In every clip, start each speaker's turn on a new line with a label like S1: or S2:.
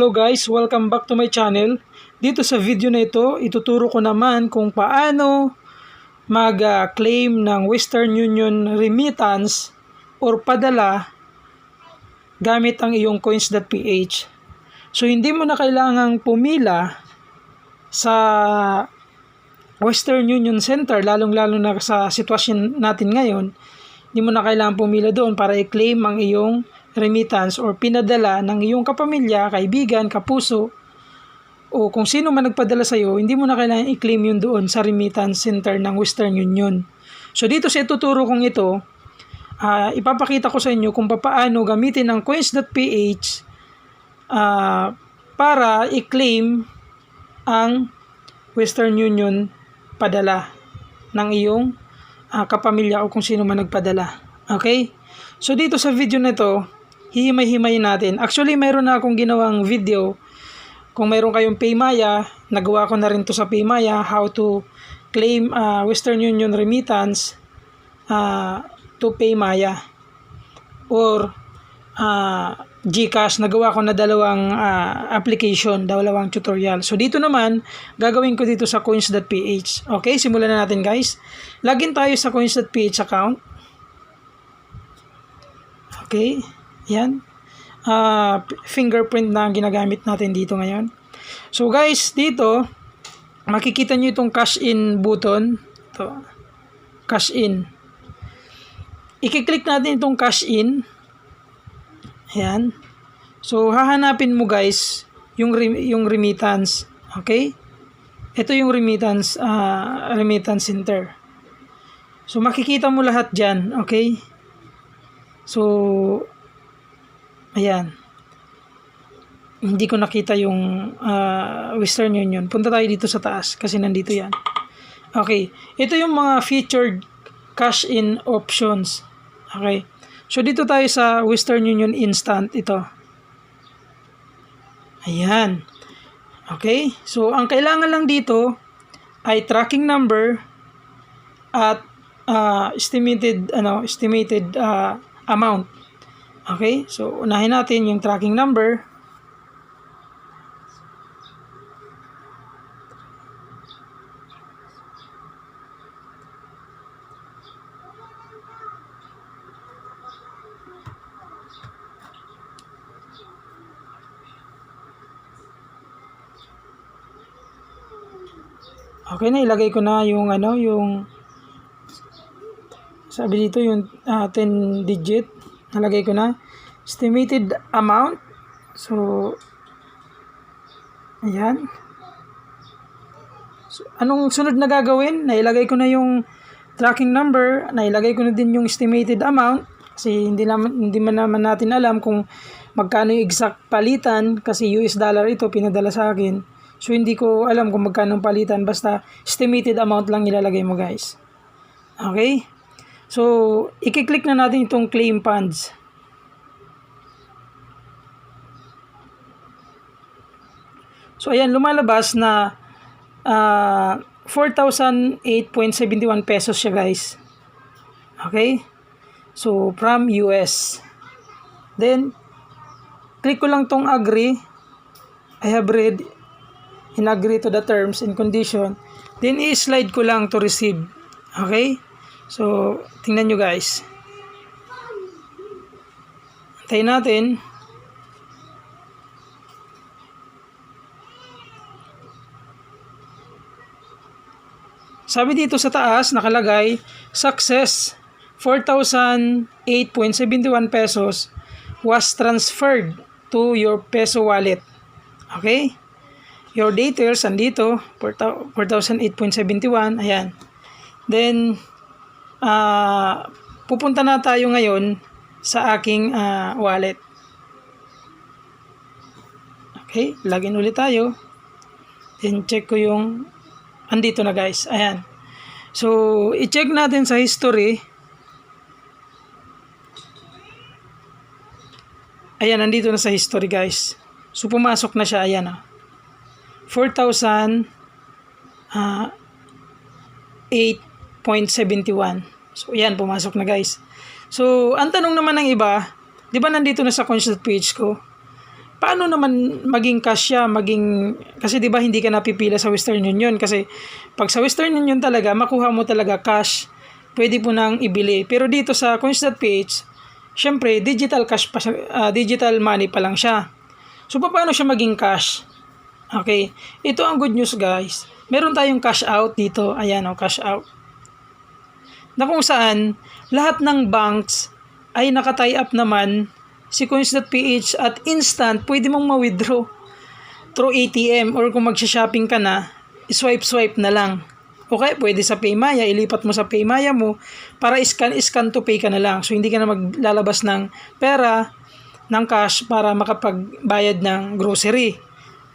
S1: Hello guys, welcome back to my channel. Dito sa video na ito, ituturo ko naman kung paano mag-claim ng Western Union remittance or padala gamit ang iyong coins.ph. So hindi mo na kailangang pumila sa Western Union Center, lalong-lalo na sa sitwasyon natin ngayon, hindi mo na kailangan pumila doon para i-claim ang iyong remittance or pinadala ng iyong kapamilya, kaibigan, kapuso, o kung sino man nagpadala sa iyo, hindi mo na kailangan i-claim yun doon sa remittance center ng Western Union. So dito sa ituturo kong ito, ah, ipapakita ko sa inyo kung paano gamitin ang coins.ph ah, para i-claim ang Western Union padala ng iyong ah, kapamilya o kung sino man nagpadala. Okay? So dito sa video na to, hihimay-himayin natin. Actually, mayroon na akong ginawang video. Kung mayroon kayong Paymaya, nagawa ko na rin to sa Paymaya, how to claim ah, Western Union remittance ah, to Paymaya. Or ah, GCash, nagawa ko na dalawang ah, application, dalawang tutorial. So dito naman, gagawin ko dito sa coins.ph. Okay, simulan na natin guys. Login tayo sa coins.ph account. Okay, yan. Ah, fingerprint na ang ginagamit natin dito ngayon. So guys, dito, makikita nyo itong cash in button. Ito, cash in. I-click natin itong cash in. Ayan. So, hahanapin mo guys yung, rem- yung remittance. Okay? Ito yung remittance, ah, remittance center. So, makikita mo lahat dyan. Okay? So, ayan. Hindi ko nakita yung ah, Western Union. Punta tayo dito sa taas kasi nandito yan. Okay. Ito yung mga featured cash-in options. Okay. So, dito tayo sa Western Union Instant. Ito. Ayan. Okay. So, ang kailangan lang dito ay tracking number at ah, estimated ano estimated ah, amount. Okay? So, unahin natin yung tracking number. Okay na, ilagay ko na yung ano, yung sabi dito yung ah, 10 digit. Nalagay ko na. Estimated amount. So, ayan. So, anong sunod na gagawin? Nailagay ko na yung tracking number. Nailagay ko na din yung estimated amount. Kasi hindi, naman, hindi man naman natin alam kung magkano yung exact palitan. Kasi US dollar ito pinadala sa akin. So, hindi ko alam kung magkano palitan. Basta estimated amount lang ilalagay mo guys. Okay? So, i-click na natin itong claim funds. So, ayan, lumalabas na ah, 4,008.71 pesos siya, guys. Okay? So, from US. Then, click ko lang tong agree. I have read and agree to the terms and condition. Then, i-slide ko lang to receive. Okay? So, tingnan nyo guys. Antayin natin. Sabi dito sa taas, nakalagay, success, 4,008.71 pesos was transferred to your peso wallet. Okay? Your details, andito, 4,008.71, ayan. Then, uh, pupunta na tayo ngayon sa aking uh, wallet. Okay, login ulit tayo. Then check ko yung andito na guys. Ayan. So, i-check natin sa history. Ayan, andito na sa history guys. So, pumasok na siya. Ayan ah. 4,000 uh, 8 0.71. So, yan, pumasok na guys. So, ang tanong naman ng iba, di ba nandito na sa concert page ko, paano naman maging kasya, maging, kasi di ba hindi ka napipila sa Western Union, kasi pag sa Western Union talaga, makuha mo talaga cash, pwede mo nang ibili. Pero dito sa concert page, syempre, digital cash pa, uh, digital money pa lang siya. So, paano siya maging cash? Okay, ito ang good news guys. Meron tayong cash out dito. Ayan o, oh, cash out. Na kung saan, lahat ng banks ay nakatie up naman si coins.ph at instant pwede mong ma-withdraw through ATM or kung magsha-shopping ka na, swipe-swipe na lang. Okay, pwede sa Paymaya, ilipat mo sa Paymaya mo para scan scan to pay ka na lang. So hindi ka na maglalabas ng pera ng cash para makapagbayad ng grocery.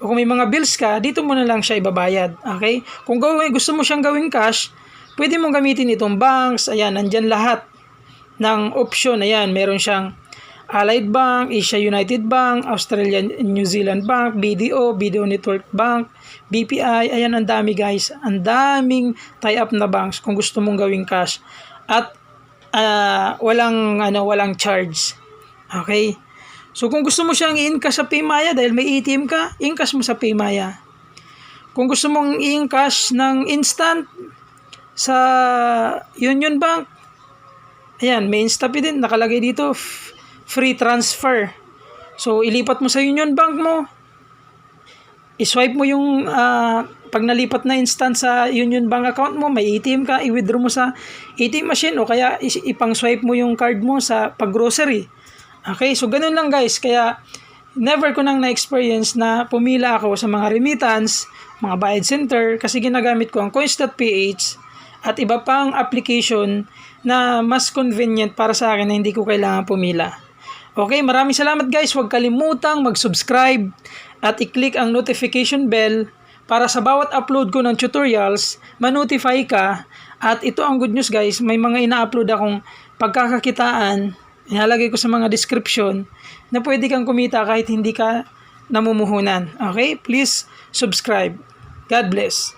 S1: O kung may mga bills ka, dito mo na lang siya ibabayad. Okay? Kung gawin, gusto mo siyang gawing cash, pwede mong gamitin itong banks. Ayan, nandyan lahat ng option. Ayan, meron siyang Allied Bank, Asia United Bank, Australian New Zealand Bank, BDO, BDO Network Bank, BPI. Ayan, ang dami guys. Ang daming tie-up na banks kung gusto mong gawing cash. At ah, walang ano walang charge. Okay? So kung gusto mo siyang i-encash sa Paymaya dahil may ATM ka, i-encash mo sa Paymaya. Kung gusto mong i-encash ng instant sa Union Bank, ayan, may Instapay din nakalagay dito free transfer. So ilipat mo sa Union Bank mo. I-swipe mo yung ah, pag nalipat na instant sa Union Bank account mo, may ATM ka, i-withdraw mo sa ATM machine o kaya ipang-swipe mo yung card mo sa pag-grocery. Okay, so ganun lang guys. Kaya never ko nang na-experience na pumila ako sa mga remittance, mga bayad center kasi ginagamit ko ang coins.ph at iba pang application na mas convenient para sa akin na hindi ko kailangan pumila. Okay, maraming salamat guys. Huwag kalimutang mag-subscribe at i-click ang notification bell para sa bawat upload ko ng tutorials, ma-notify ka. At ito ang good news guys, may mga ina-upload akong pagkakakitaan, ilalagay ko sa mga description na pwede kang kumita kahit hindi ka namumuhunan. Okay? Please subscribe. God bless.